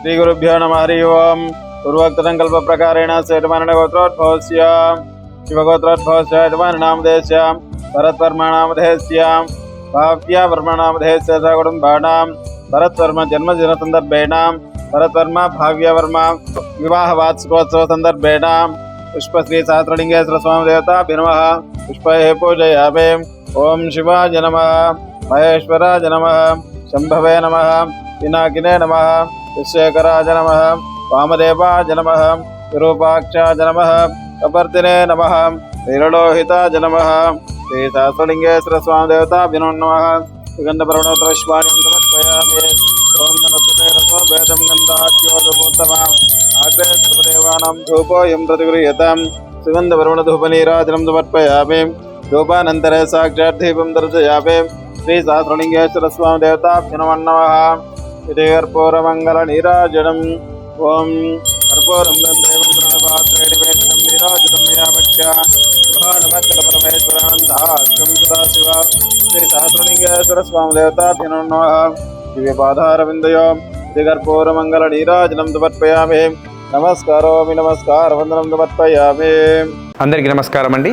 श्रीगुरुभ्यो नमः, हरि ओम्। पूर्वोक्तसङ्कल्पप्रकारेण श्वेतवर्णगोत्रोद्भवस्य शिवगोत्रोद्भवस्य यजमाननामधेयस्य भरत्वर्मणामधेयस्य भाव्यवर्मणामधेयस्य च कुटुम्बाणां भरत्वर्म जन्मदिनसन्दर्भेण भरत्वर्म भाव्यवर्म पुष्पश्रीसहस्रलिङ्गेश्वरस्वामिदेवताभ्य नमः पुष्पैः पूजयामि। ॐ शिवाय नमः, महेश्वराय नमः, शम्भवे नमः, पिनाकिने नमः। विश्वेकराज नमः, वामदेवाय नमः, विरूपाक्षाय नमः, कपर्दिने नमः, नीललोहिताय नमः श्रीसहस्रलिङ्गेश्वरस्वामिदेवताभ्य नमः सुगन्धपर्वणोत्तरश्वानिं समर्पयामि। ॐ नमस्ते साक्षात् दीपं दर्शयामि। ఇది కర్పూరమంగళ నీరాజనం. ఓం కర్పూరం దేవం నీరాజనం యావచ్చ సదాశివ. శ్రీ సహస్రలింగేశ్వర స్వామి దేవతాభ్యనో దివ్యపాదారవిందయో. ఇది కర్పూరమంగళ నీరాజనం సమర్పయామి. నమస్కారోమి నమస్కార వందనం సమర్పయామి. అందరికీ నమస్కారం అండి